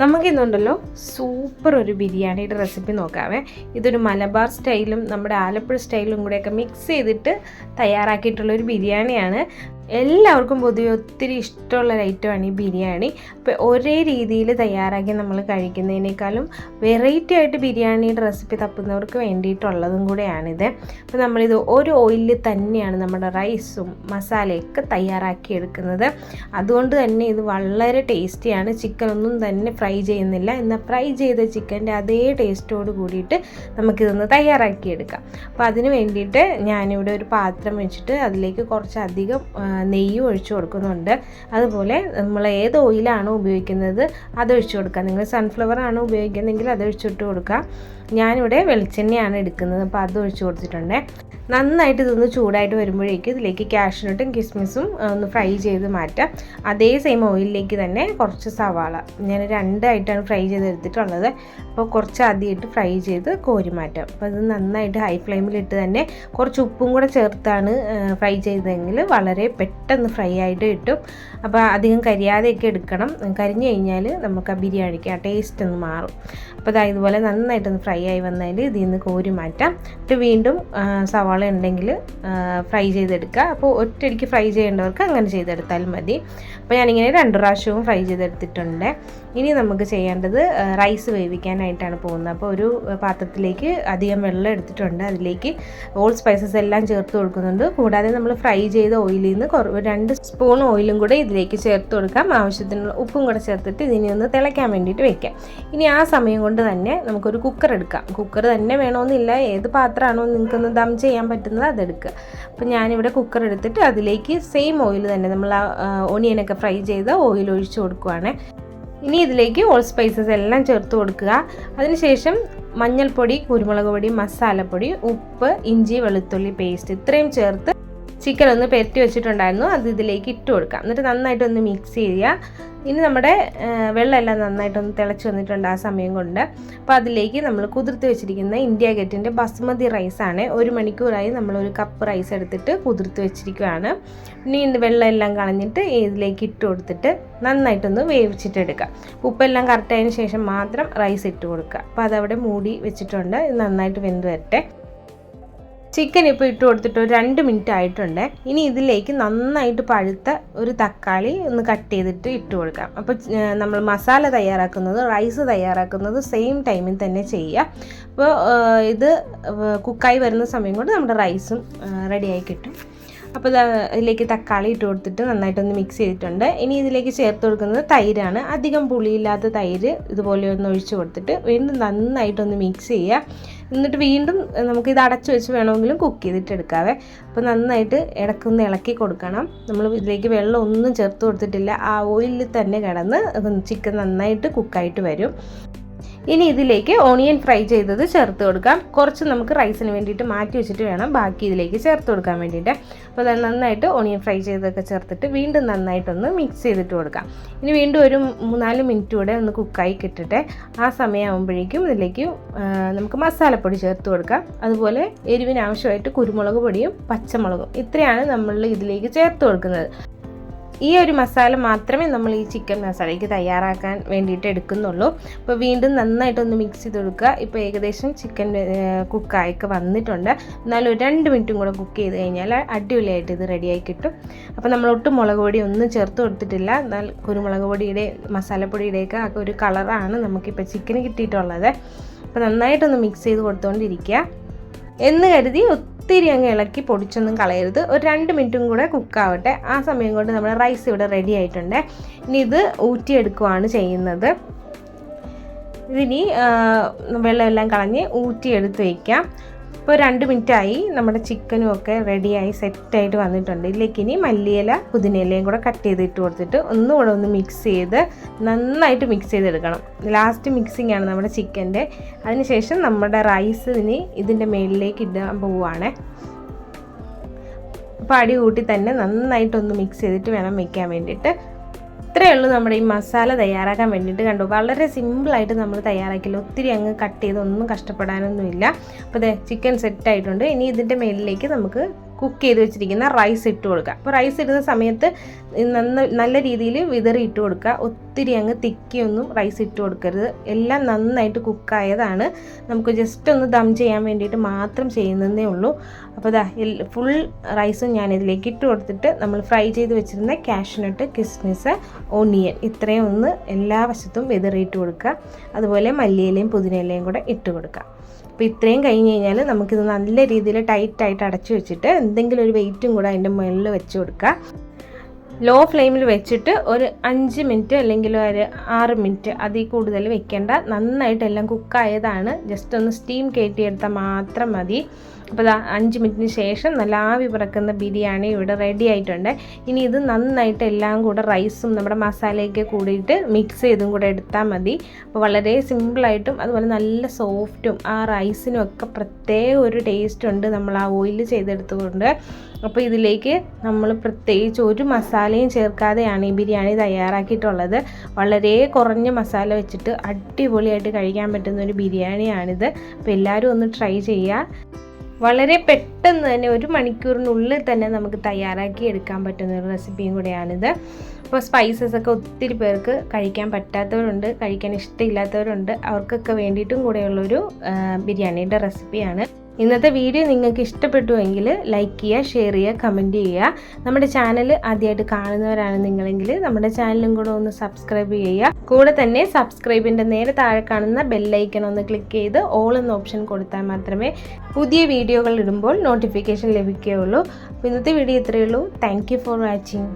നമുക്കിന്നുണ്ടല്ലോ super ഒരു ബിരിയാണിയുടെ recipe നോക്കാവേ. ഇതൊരു മലബാർ സ്റ്റൈലും നമ്മുടെ ആലപ്പുഴ സ്റ്റൈലും കൂടെയൊക്കെ മിക്സ് ചെയ്തിട്ട് തയ്യാറാക്കിയിട്ടുള്ള ഒരു ബിരിയാണിയാണ്. എല്ലാവർക്കും പൊതുവെ ഒത്തിരി ഇഷ്ടമുള്ള ഒരു ഐറ്റമാണ് ഈ ബിരിയാണി. അപ്പോൾ ഒരേ രീതിയിൽ തയ്യാറാക്കി നമ്മൾ കഴിക്കുന്നതിനേക്കാളും വെറൈറ്റി ആയിട്ട് ബിരിയാണിയുടെ റെസിപ്പി തപ്പുന്നവർക്ക് വേണ്ടിയിട്ടുള്ളതും കൂടെയാണിത്. അപ്പോൾ നമ്മളിത് ഒരു ഓയിലിൽ തന്നെയാണ് നമ്മുടെ റൈസും മസാലയൊക്കെ തയ്യാറാക്കി എടുക്കുന്നത്. അതുകൊണ്ട് തന്നെ ഇത് വളരെ ടേസ്റ്റിയാണ് ചിക്കൻ ഒന്നും തന്നെ ഫ്രൈ ചെയ്യുന്നില്ല. എന്നാൽ ഫ്രൈ ചെയ്ത ചിക്കന്റെ അതേ ടേസ്റ്റോട് കൂടിയിട്ട് നമുക്കിതൊന്ന് തയ്യാറാക്കിയെടുക്കാം അപ്പോൾ അതിന് വേണ്ടിയിട്ട് ഞാനിവിടെ ഒരു പാത്രം വെച്ചിട്ട് അതിലേക്ക് കുറച്ചധികം നെയ്യ് ഒഴിച്ചു കൊടുക്കുന്നുണ്ട്. അതുപോലെ നമ്മൾ ഏത് ഓയിലാണോ ഉപയോഗിക്കുന്നത് അത് ഒഴിച്ചു കൊടുക്കുക. നിങ്ങൾ സൺഫ്ലവർ ആണോ ഉപയോഗിക്കുന്നതെങ്കിൽ അത് ഒഴിച്ചിട്ട് കൊടുക്കുക. ഞാനിവിടെ വെളിച്ചെണ്ണയാണ് എടുക്കുന്നത്. അപ്പോൾ അത് ഒഴിച്ചു കൊടുത്തിട്ടുണ്ട്. നന്നായിട്ട് ഇതൊന്ന് ചൂടായിട്ട് വരുമ്പോഴേക്കും ഇതിലേക്ക് കാഷ്നട്ടും കിസ്മിസും ഒന്ന് ഫ്രൈ ചെയ്ത് മാറ്റാം. അതേ സെയിം ഓയിലിലേക്ക് തന്നെ കുറച്ച് സവാള. ഞാൻ രണ്ടായിട്ടാണ് ഫ്രൈ ചെയ്ത് ചെയ്തെടുത്തിട്ടുള്ളത്. അപ്പോൾ കുറച്ച് ആദ്യമായിട്ട് ഫ്രൈ ചെയ്ത് കോരി മാറ്റാം. അപ്പോൾ അത് നന്നായിട്ട് ഹൈ ഫ്ലെയിമിലിട്ട് തന്നെ കുറച്ച് ഉപ്പും കൂടെ ചേർത്താണ് ഫ്രൈ ചെയ്തതെങ്കിൽ വളരെ പെട്ടെന്ന് ഫ്രൈ ആയിട്ട് കിട്ടും. അപ്പോൾ അധികം കരിയാതെയൊക്കെ എടുക്കണം. കരിഞ്ഞു കഴിഞ്ഞാൽ നമുക്ക് ആ ബിരിയാണിക്ക് ആ ടേസ്റ്റ് ഒന്ന് മാറും. അപ്പോൾ ഇതാ ഇതുപോലെ നന്നായിട്ടൊന്ന് ഫ്രൈ ആയി വന്നാൽ ഇതിൽ നിന്ന് കോരി മാറ്റാം. എന്നിട്ട് വീണ്ടും ആ, ഉണ്ടെങ്കിൽ ഫ്രൈ ചെയ്തെടുക്കുക. അപ്പോൾ ഒറ്റയടിക്ക് ഫ്രൈ ചെയ്യേണ്ടവർക്ക് അങ്ങനെ ചെയ്തെടുത്താൽ മതി. അപ്പോൾ ഞാനിങ്ങനെ രണ്ട് പ്രാവശ്യവും ഫ്രൈ ചെയ്തെടുത്തിട്ടുണ്ട്. ഇനി നമുക്ക് ചെയ്യേണ്ടത് റൈസ് വേവിക്കാനായിട്ടാണ് പോകുന്നത്. അപ്പോൾ ഒരു പാത്രത്തിലേക്ക് അധികം വെള്ളം എടുത്തിട്ടുണ്ട്. അതിലേക്ക് ഓൾ സ്പൈസസ് എല്ലാം ചേർത്ത് കൊടുക്കുന്നുണ്ട്. കൂടാതെ നമ്മൾ ഫ്രൈ ചെയ്ത ഓയിലിൽ നിന്ന് കുറവ് രണ്ട് സ്പൂൺ ഓയിലും കൂടെ ഇതിലേക്ക് ചേർത്ത് കൊടുക്കാം. ആവശ്യത്തിനുള്ള ഉപ്പും കൂടെ ചേർത്തിട്ട് ഇതിനെ ഒന്ന് തിളയ്ക്കാൻ വേണ്ടിയിട്ട് വെക്കാം. ഇനി ആ സമയം കൊണ്ട് തന്നെ നമുക്കൊരു കുക്കർ എടുക്കാം. കുക്കർ തന്നെ വേണമെന്നില്ല. ഏത് പാത്രമാണോ നിങ്ങൾക്കൊന്ന് ദം ചെയ്യാൻ പറ്റുന്നത് അതെടുക്കുക. അപ്പോൾ ഞാനിവിടെ കുക്കർ എടുത്തിട്ട് അതിലേക്ക് സെയിം ഓയിൽ തന്നെ നമ്മൾ ആ ഓണിയനൊക്കെ ഫ്രൈ ചെയ്ത ഓയിൽ ഒഴിച്ചു കൊടുക്കുവാണ്. ഇനി ഇതിലേക്ക് ഓൾ സ്പൈസസ് എല്ലാം ചേർത്ത് കൊടുക്കുക. അതിനുശേഷം മഞ്ഞൾപ്പൊടി കുരുമുളക് പൊടി മസാലപ്പൊടി ഉപ്പ് ഇഞ്ചി വെളുത്തുള്ളി പേസ്റ്റ് ഇത്രയും ചേർത്ത് ചിക്കൻ ഒന്ന് പെരട്ടി വെച്ചിട്ടുണ്ടായിരുന്നു. അത് ഇതിലേക്ക് ഇട്ട് കൊടുക്കാം. എന്നിട്ട് നന്നായിട്ടൊന്ന് മിക്സ് ചെയ്യുക. ഇനി നമ്മുടെ വെള്ളമെല്ലാം നന്നായിട്ടൊന്ന് തിളച്ച് വന്നിട്ടുണ്ട് ആ സമയം കൊണ്ട്. അപ്പോൾ അതിലേക്ക് നമ്മൾ കുതിർത്ത് വെച്ചിരിക്കുന്ന ഇന്ത്യ ഗേറ്റിന്റെ ബസ്മതി റൈസാണ് ഒരു മണിക്കൂറായി നമ്മൾ ഒരു കപ്പ് റൈസ് എടുത്തിട്ട് കുതിർത്ത് വെച്ചിരിക്കുകയാണ്. ഇനി വെള്ളമെല്ലാം കളഞ്ഞിട്ട് ഇതിലേക്ക് ഇട്ട് കൊടുത്തിട്ട് നന്നായിട്ടൊന്ന് വേവിച്ചിട്ടെടുക്കുക ഉപ്പെല്ലാം കറക്റ്റായതിനു ശേഷം മാത്രം റൈസ് ഇട്ട് കൊടുക്കുക. അപ്പോൾ അതവിടെ മൂടി വെച്ചിട്ടുണ്ട്. നന്നായിട്ട് വെന്ത് വരട്ടെ. ചിക്കൻ ഇപ്പോൾ ഇട്ട് കൊടുത്തിട്ട് ഒരു രണ്ട് മിനിറ്റ് ആയിട്ടുണ്ട്. ഇനി ഇതിലേക്ക് നന്നായിട്ട് പഴുത്ത ഒരു തക്കാളി ഒന്ന് കട്ട് ചെയ്തിട്ട് ഇട്ട് കൊടുക്കാം. അപ്പോൾ നമ്മൾ മസാല തയ്യാറാക്കുന്നത് റൈസ് തയ്യാറാക്കുന്നത് സെയിം ടൈമിൽ തന്നെ ചെയ്യുക അപ്പോൾ ഇത് കുക്കായി വരുന്ന സമയം കൊണ്ട് നമ്മുടെ റൈസും റെഡിയായി കിട്ടും. അപ്പോൾ ഇതിലേക്ക് തക്കാളി ഇട്ട് കൊടുത്തിട്ട് നന്നായിട്ടൊന്ന് മിക്സ് ചെയ്തിട്ടുണ്ട്. ഇനി ഇതിലേക്ക് ചേർത്ത് കൊടുക്കുന്നത് തൈരാണ്. അധികം പുളിയില്ലാത്ത തൈര് ഇതുപോലെ ഒന്ന് ഒഴിച്ച് കൊടുത്തിട്ട് വീണ്ടും നന്നായിട്ടൊന്ന് മിക്സ് ചെയ്യുക. എന്നിട്ട് വീണ്ടും നമുക്ക് ഇത് അടച്ചു വെച്ച് വേണമെങ്കിലും കുക്ക് ചെയ്തിട്ട് എടുക്കാവേ. അപ്പോൾ നന്നായിട്ട് ഇടക്കൊന്ന് ഇളക്കി കൊടുക്കണം. നമ്മൾ ഇതിലേക്ക് വെള്ളം ഒന്നും ചേർത്ത് കൊടുത്തിട്ടില്ല. ആ ഓയിലിൽ തന്നെ കിടന്ന് ചിക്കൻ നന്നായിട്ട് കുക്കായിട്ട് വരും. ഇനി ഇതിലേക്ക് ഓണിയൻ ഫ്രൈ ചെയ്തത് ചേർത്ത് കൊടുക്കാം. കുറച്ച് നമുക്ക് റൈസിന് വേണ്ടിയിട്ട് മാറ്റി വെച്ചിട്ട് വേണം ബാക്കി ഇതിലേക്ക് ചേർത്ത് കൊടുക്കാൻ വേണ്ടിയിട്ട്. അപ്പോൾ അത് നന്നായിട്ട് ഓണിയൻ ഫ്രൈ ചെയ്തൊക്കെ ചേർത്തിട്ട് വീണ്ടും നന്നായിട്ടൊന്ന് മിക്സ് ചെയ്തിട്ട് കൊടുക്കാം. ഇനി വീണ്ടും ഒരു മൂന്നാൽ മിനിറ്റ് കൂടെ ഒന്ന് കുക്കായി കിട്ടട്ടെ. ആ സമയമാകുമ്പോഴേക്കും ഇതിലേക്ക് നമുക്ക് മസാലപ്പൊടി ചേർത്ത് കൊടുക്കാം. അതുപോലെ എരിവിന് ആവശ്യമായിട്ട് കുരുമുളക് പൊടിയും പച്ചമുളകും ഇത്രയാണ് നമ്മൾ ഇതിലേക്ക് ചേർത്ത് കൊടുക്കുന്നത്. ഈ ഒരു മസാല മാത്രമേ നമ്മൾ ഈ ചിക്കൻ മസാലയ്ക്ക് തയ്യാറാക്കാൻ വേണ്ടിയിട്ട് എടുക്കുന്നുള്ളൂ. അപ്പോൾ വീണ്ടും നന്നായിട്ടൊന്ന് മിക്സ് ചെയ്ത് കൊടുക്കുക. ഇപ്പോൾ ഏകദേശം ചിക്കൻ കുക്കായൊക്കെ വന്നിട്ടുണ്ട്. എന്നാലും ഒരു രണ്ട് മിനിറ്റും കൂടെ കുക്ക് ചെയ്ത് കഴിഞ്ഞാൽ അടിപൊളിയായിട്ട് ഇത് റെഡിയായി കിട്ടും. അപ്പോൾ നമ്മൾ ഒട്ടും മുളക് പൊടി ഒന്നും ചേർത്ത് കൊടുത്തിട്ടില്ല. എന്നാൽ കുരുമുളക് പൊടിയുടെ മസാലപ്പൊടിയുടെയൊക്കെ ആ ഒരു കളറാണ് നമുക്കിപ്പോൾ ചിക്കന് കിട്ടിയിട്ടുള്ളത്. അപ്പോൾ നന്നായിട്ടൊന്ന് മിക്സ് ചെയ്ത് കൊടുത്തുകൊണ്ടിരിക്കുക എന്ന് കരുതി ഒത്തിരി അങ്ങ് ഇളക്കി പൊടിച്ചൊന്നും കളയരുത്. ഒരു രണ്ട് മിനിറ്റും കൂടെ കുക്കാവട്ടെ ആ സമയം കൊണ്ട് നമ്മുടെ റൈസ് ഇവിടെ റെഡി ആയിട്ടുണ്ട്. ഇനി ഇത് ഊറ്റിയെടുക്കുവാണ് ചെയ്യുന്നത്. ഇതിനി വെള്ളമെല്ലാം കളഞ്ഞ് ഊറ്റിയെടുത്ത് വയ്ക്കാം ഇപ്പോൾ രണ്ട് മിനിറ്റായി നമ്മുടെ ചിക്കനും ഒക്കെ റെഡിയായി സെറ്റായിട്ട് വന്നിട്ടുണ്ട്. ഇതിലേക്ക് ഇനി മല്ലിയില പുതിനയിലയും കൂടെ കട്ട് ചെയ്തിട്ട് കൊടുത്തിട്ട് ഒന്നുകൂടെ ഒന്ന് മിക്സ് ചെയ്ത് നന്നായിട്ട് മിക്സ് ചെയ്തെടുക്കണം. ലാസ്റ്റ് മിക്സിംഗ് ആണ് നമ്മുടെ ചിക്കന്റെ. അതിനുശേഷം നമ്മുടെ റൈസ് ഇനി ഇതിന്റെ മേളിലേക്ക് ഇടാൻ പോവുകയാണ് അപ്പോൾ അടി കൂട്ടി തന്നെ നന്നായിട്ടൊന്ന് മിക്സ് ചെയ്തിട്ട് വേണം വെക്കാൻ വേണ്ടിയിട്ട്. ഇത്രയേ ഉള്ളൂ നമ്മുടെ ഈ മസാല തയ്യാറാക്കാൻ വേണ്ടിയിട്ട് കണ്ടു. വളരെ സിമ്പിളായിട്ട് നമ്മൾ തയ്യാറാക്കില്ല ഒത്തിരി അങ്ങ് കട്ട് ചെയ്തൊന്നും കഷ്ടപ്പെടാനൊന്നുമില്ല. അപ്പോൾ അതെ ചിക്കൻ സെറ്റ് ആയിട്ടുണ്ട്. ഇനി ഇതിന്റെ മേലിലേക്ക് നമുക്ക് കുക്ക് ചെയ്ത് വെച്ചിരിക്കുന്ന റൈസ് ഇട്ട് കൊടുക്കുക അപ്പോൾ റൈസ് ഇടുന്ന സമയത്ത് നല്ല രീതിയിൽ വിതറി ഇട്ട് കൊടുക്കുക. ഒത്തിരി അങ്ങ് തിക്കിയൊന്നും റൈസ് ഇട്ട് കൊടുക്കരുത്. എല്ലാം നന്നായിട്ട് കുക്കായതാണ് നമുക്ക് ജസ്റ്റ് ഒന്ന് ദം ചെയ്യാൻ വേണ്ടിയിട്ട് മാത്രം ചെയ്യുന്നതേ ഉള്ളൂ. അപ്പോൾ ദാ ഫുൾ റൈസും ഞാൻ ഇതിലേക്ക് ഇട്ട് കൊടുത്തിട്ട് നമ്മൾ ഫ്രൈ ചെയ്ത് വെച്ചിരുന്ന കാഷ്നട്ട് കിസ്മിസ് ഓണിയൻ ഇത്രയും ഒന്ന് എല്ലാ വശത്തും വിതറിയിട്ട് കൊടുക്കുക. അതുപോലെ മല്ലിയിലയും പുതിനയിലയും കൂടെ ഇട്ട് കൊടുക്കുക. അപ്പോൾ ഇത്രയും കഴിഞ്ഞ് കഴിഞ്ഞാൽ നമുക്കിത് നല്ല രീതിയിൽ ടൈറ്റായിട്ട് അടച്ചു വെച്ചിട്ട് എന്തെങ്കിലും ഒരു വെയിറ്റും കൂടെ അതിന്റെ മുകളിൽ വെച്ച് കൊടുക്കുക. ലോ ഫ്ലെയിമിൽ വെച്ചിട്ട് ഒരു അഞ്ച് മിനിറ്റ് അല്ലെങ്കിൽ ഒരു ആറ് മിനിറ്റ് അതിൽ കൂടുതൽ വെക്കേണ്ട. നന്നായിട്ടെല്ലാം കുക്കായതാണ് ജസ്റ്റ് ഒന്ന് സ്റ്റീം കയറ്റിയെടുത്താൽ മാത്രം മതി. അപ്പോൾ അഞ്ച് മിനിറ്റിന് ശേഷം നല്ല ആവി പറക്കുന്ന ബിരിയാണി ഇവിടെ റെഡി ആയിട്ടുണ്ട്. ഇനി ഇത് നന്നായിട്ട് എല്ലാം കൂടെ റൈസും നമ്മുടെ മസാലയൊക്കെ കൂടിയിട്ട് മിക്സ് ചെയ്തും കൂടെ എടുത്താൽ മതി. അപ്പോൾ വളരെ സിമ്പിളായിട്ടും അതുപോലെ നല്ല സോഫ്റ്റും ആ റൈസിനും ഒക്കെ പ്രത്യേക ഒരു ടേസ്റ്റ് ഉണ്ട് നമ്മൾ ആ ഓയിൽ ചെയ്തെടുത്തുകൊണ്ട്. അപ്പോൾ ഇതിലേക്ക് നമ്മൾ പ്രത്യേകിച്ച് ഒരു മസാലയും ചേർക്കാതെയാണ് ഈ ബിരിയാണി തയ്യാറാക്കിയിട്ടുള്ളത്. വളരെ കുറഞ്ഞ മസാല വെച്ചിട്ട് അടിപൊളിയായിട്ട് കഴിക്കാൻ പറ്റുന്ന ഒരു ബിരിയാണിയാണിത്. അപ്പോൾ എല്ലാവരും ഒന്ന് ട്രൈ ചെയ്യുക. വളരെ പെട്ടെന്ന് തന്നെ ഒരു മണിക്കൂറിനുള്ളിൽ തന്നെ നമുക്ക് തയ്യാറാക്കി എടുക്കാൻ പറ്റുന്ന ഒരു റെസിപ്പിയും കൂടെയാണിത്. അപ്പോൾ സ്പൈസസ് ഒക്കെ ഒത്തിരി പേർക്ക് കഴിക്കാൻ പറ്റാത്തവരുണ്ട് കഴിക്കാൻ ഇഷ്ടമില്ലാത്തവരുണ്ട്. അവർക്കൊക്കെ വേണ്ടിയിട്ടും കൂടെയുള്ളൊരു ബിരിയാണിയുടെ റെസിപ്പിയാണ് ഇന്നത്തെ വീഡിയോ നിങ്ങൾക്ക് ഇഷ്ടപ്പെട്ടുവെങ്കിൽ ലൈക്ക് ചെയ്യുക ഷെയർ ചെയ്യുക കമന്റ് ചെയ്യുക. നമ്മുടെ ചാനൽ ആദ്യമായിട്ട് കാണുന്നവരാണ് നിങ്ങളെങ്കിൽ നമ്മുടെ ചാനലും കൂടെ ഒന്ന് സബ്സ്ക്രൈബ് ചെയ്യുക. കൂടെ തന്നെ സബ്സ്ക്രൈബിന്റെ നേരെ താഴെ കാണുന്ന ബെല്ലൈക്കൺ ഒന്ന് ക്ലിക്ക് ചെയ്ത് ഓൾ എന്ന ഓപ്ഷൻ കൊടുത്താൽ മാത്രമേ പുതിയ വീഡിയോകൾ ഇടുമ്പോൾ നോട്ടിഫിക്കേഷൻ ലഭിക്കുകയുള്ളൂ. ഇന്നത്തെ വീഡിയോ ഇത്രയേ ഉള്ളൂ. Thank for watching